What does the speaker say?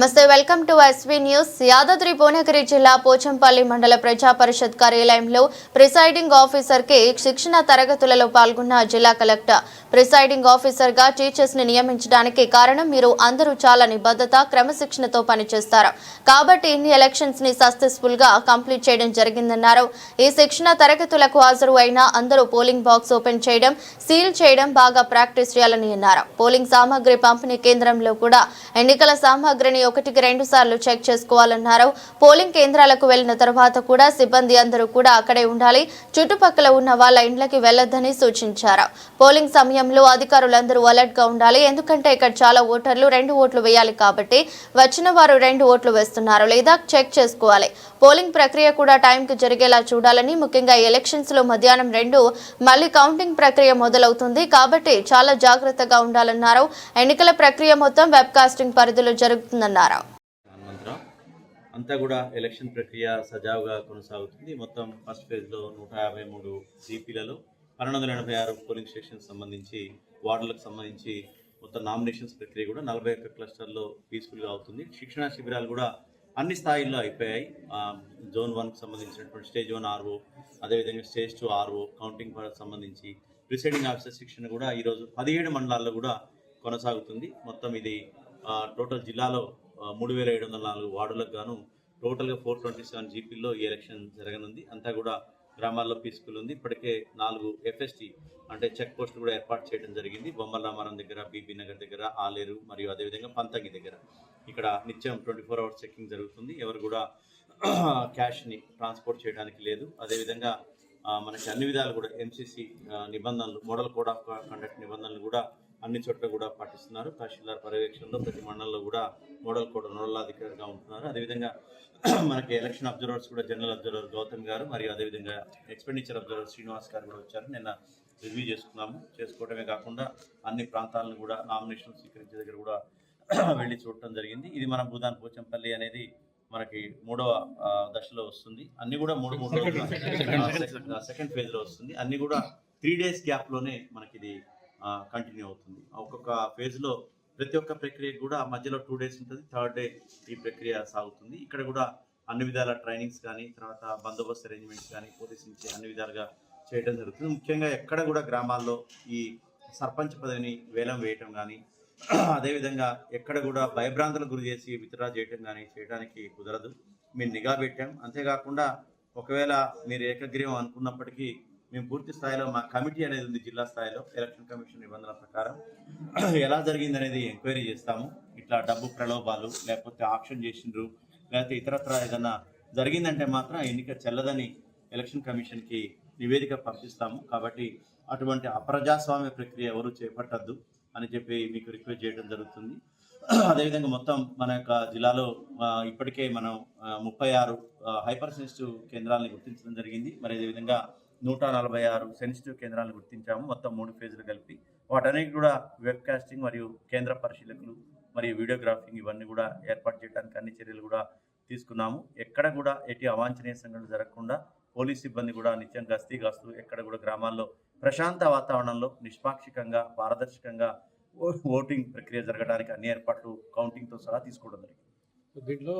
నమస్తే welcome to SV news. Yadadri Bhuvanagiri జిల్లా పోచంపల్లి మండల ప్రజా పరిషత్ కార్యాలయంలో ప్రిసైడింగ్ ఆఫీసర్కి శిక్షణ తరగతులలో పాల్గొన్న జిల్లా కలెక్టర్. ప్రిసైడింగ్ ఆఫీసర్గా టీచర్స్ని నియమించడానికి కారణం మీరు అందరూ చాలా నిబద్ధత క్రమశిక్షణతో పనిచేస్తారు. కాబట్టి ఇన్ని ఎలక్షన్స్ని గా కంప్లీట్ చేయడం జరిగిందన్నారు. ఈ శిక్షణ తరగతులకు హాజరు అయిన అందరూ పోలింగ్ బాక్స్ ఓపెన్ చేయడం సీల్ చేయడం బాగా ప్రాక్టీస్ చేయాలని అన్నారు. పోలింగ్ సామాగ్రి పంపిణీ కేంద్రంలో కూడా ఎన్నికల సామాగ్రిని ఒకటికి రెండు సార్లు చెక్ చేసుకోవాలన్నారు. పోలింగ్ కేంద్రాలకు వెళ్ళిన తర్వాత కూడా సిబ్బంది అందరూ కూడా అక్కడే ఉండాలి. చుట్టుపక్కల ఉన్న వాళ్ళ ఇండ్లకి వెళ్ళొద్దని సూచించారు. పోలింగ్ సమయంలో అధికారులందరూ అలర్ట్గా ఉండాలి. ఎందుకంటే ఇక్కడ చాలా ఓటర్లు రెండు ఓట్లు వేయాలి కాబట్టి వచ్చిన వారు రెండు ఓట్లు వేస్తున్నారు. లేదా చెక్ చేసుకోవాలి. పోలింగ్ ప్రక్రియ కూడా టైంకి జరిగేలా చూడాలని ముఖ్యంగా ఎలక్షన్స్లో మధ్యాహ్నం రెండు మళ్ళీ కౌంటింగ్ ప్రక్రియ మొదలవుతుంది కాబట్టి చాలా జాగ్రత్తగా ఉండాలన్నారు. ఎన్నికల ప్రక్రియ మొత్తం వెబ్ కాస్టింగ్ పరిధిలో జరుగుతుందన్నారు. పేర్కొన్నారు అంతా కూడా ఎలక్షన్ ప్రక్రియ సజావుగా కొనసాగుతుంది. మొత్తం ఫస్ట్ ఫేజ్లో నూట యాభై మూడు జీపీలలో పన్నెండు వందల ఎనభై ఆరు పోలింగ్ స్టేషన్ సంబంధించి వార్డులకు సంబంధించి మొత్తం నామినేషన్స్ ప్రక్రియ కూడా నలభై ఒక్క క్లస్టర్లో పీస్ఫుల్గా అవుతుంది. శిక్షణా శిబిరాలు కూడా అన్ని స్థాయిల్లో అయిపోయాయి. జోన్ వన్కి సంబంధించినటువంటి స్టేజ్ వన్ ఆర్ఓ అదేవిధంగా స్టేజ్ టూ ఆర్ఓ కౌంటింగ్ పరకు సంబంధించి ప్రిసైడింగ్ ఆఫీసర్ శిక్షణ కూడా ఈరోజు పదిహేడు మండలాల్లో కూడా కొనసాగుతుంది. మొత్తం ఇది టోటల్ జిల్లాలో మూడు వేల ఏడు వందల నాలుగు వార్డులకు గాను టోటల్గా ఫోర్ ట్వంటీ సెవెన్ జీపీల్లో ఈ ఎలక్షన్ జరగనుంది. అంతా కూడా గ్రామాల్లో పీస్ఫుల్ ఉంది. ఇప్పటికే నాలుగు ఎఫ్ఎస్టీ అంటే చెక్ పోస్టులు కూడా ఏర్పాటు చేయడం జరిగింది. బొమ్మల రామారం దగ్గర బీబీ నగర్ దగ్గర ఆలేరు మరియు అదేవిధంగా పంతంగి దగ్గర. ఇక్కడ నిత్యం ట్వంటీ ఫోర్ అవర్స్ చెక్కింగ్ జరుగుతుంది. ఎవరు కూడా క్యాష్ని ట్రాన్స్పోర్ట్ చేయడానికి లేదు. అదేవిధంగా మనకి అన్ని విధాలు కూడా ఎంసీసీ నిబంధనలు మోడల్ కోడ్ ఆఫ్ కండక్ట్ నిబంధనలు కూడా అన్ని చోట్ల కూడా పాటిస్తున్నారు. తహసీల్దార్ పర్యవేక్షణలో ప్రతి మండలంలో కూడా మోడల్ కోడ్ నోడలాధికారిగా ఉంటున్నారు. అదేవిధంగా మనకి ఎలక్షన్ అబ్జర్వర్స్ కూడా జనరల్ అబ్జర్వర్ గౌతమ్ గారు మరియు అదేవిధంగా ఎక్స్పెండిచర్ అబ్జర్వర్ శ్రీనివాస్ గారు కూడా వచ్చారు. నిన్న రివ్యూ చేసుకున్నాము. చేసుకోవడమే కాకుండా అన్ని ప్రాంతాలను కూడా నామినేషన్ స్వీకరించే దగ్గర కూడా వెళ్ళి చూడటం జరిగింది. ఇది మన భూదాన్ పోచంపల్లి అనేది మనకి మూడవ దశలో వస్తుంది. అన్ని కూడా మూడు మూడు సెకండ్ ఫేజ్లో వస్తుంది. అన్ని కూడా త్రీ డేస్ గ్యాప్లోనే మనకి ఇది కంటిన్యూ అవుతుంది. ఒక్కొక్క ఫేజ్లో ప్రతి ఒక్క ప్రక్రియ కూడా మధ్యలో టూ డేస్ ఉంటుంది. థర్డ్ డే ఈ ప్రక్రియ సాగుతుంది. ఇక్కడ కూడా అన్ని విధాల ట్రైనింగ్స్ కానీ తర్వాత బందోబస్తు అరేంజ్మెంట్స్ కానీ పోలీస్ నుంచి అన్ని విధాలుగా చేయడం జరుగుతుంది. ముఖ్యంగా ఎక్కడ కూడా గ్రామాల్లో ఈ సర్పంచ్ పదవిని వేలం వేయటం కానీ అదేవిధంగా ఎక్కడ కూడా భయభ్రాంతులకు గురి చేసి విత్డ్రా చేయటం కానీ చేయడానికి కుదరదు. మేము నిఘా పెట్టాం. అంతేకాకుండా ఒకవేళ మీరు ఏకగ్రీవం అనుకున్నప్పటికీ మేము పూర్తి స్థాయిలో మా కమిటీ అనేది ఉంది జిల్లా స్థాయిలో ఎలక్షన్ కమిషన్ నిబంధనల ప్రకారం. ఎలా జరిగింది అనేది ఎంక్వైరీ చేస్తాము. ఇట్లా డబ్బు ప్రలోభాలు లేకపోతే ఆప్షన్ చేసిండ్రు లేకపోతే ఇతరత్ర ఏదైనా జరిగిందంటే మాత్రం ఎన్నిక చెల్లదని ఎలక్షన్ కమిషన్కి నివేదిక పంపిస్తాము. కాబట్టి అటువంటి అప్రజాస్వామ్య ప్రక్రియ ఎవరు చేపట్టద్దు. అని చెప్పి మీకు రిక్వెస్ట్ చేయడం జరుగుతుంది. అదేవిధంగా మొత్తం మన యొక్క జిల్లాలో ఇప్పటికే మనం ముప్పై ఆరు హైపర్ సెన్సిటివ్ కేంద్రాలను గుర్తించడం జరిగింది. మరి అదేవిధంగా నూట నలభై ఆరు సెన్సిటివ్ కేంద్రాలను గుర్తించాము. మొత్తం మూడు ఫేజులు కలిపి. వాటన్నిటి కూడా వెబ్ కాస్టింగ్ మరియు కేంద్ర పరిశీలకులు మరియు వీడియోగ్రాఫింగ్ ఇవన్నీ కూడా ఏర్పాటు చేయడానికి అన్ని చర్యలు కూడా తీసుకున్నాము. ఎక్కడ కూడా ఎట్టి అవాంఛనీయ సంఘటనలు జరగకుండా పోలీస్ సిబ్బంది కూడా నిత్యం గస్తీ కాస్తూ ఎక్కడ కూడా గ్రామాల్లో ప్రశాంత వాతావరణంలో నిష్పాక్షికంగా పారదర్శకంగా ఓటింగ్ ప్రక్రియ జరగడానికి అన్ని ఏర్పాట్లు కౌంటింగ్తో సహా తీసుకోవడం జరిగింది. దీంట్లో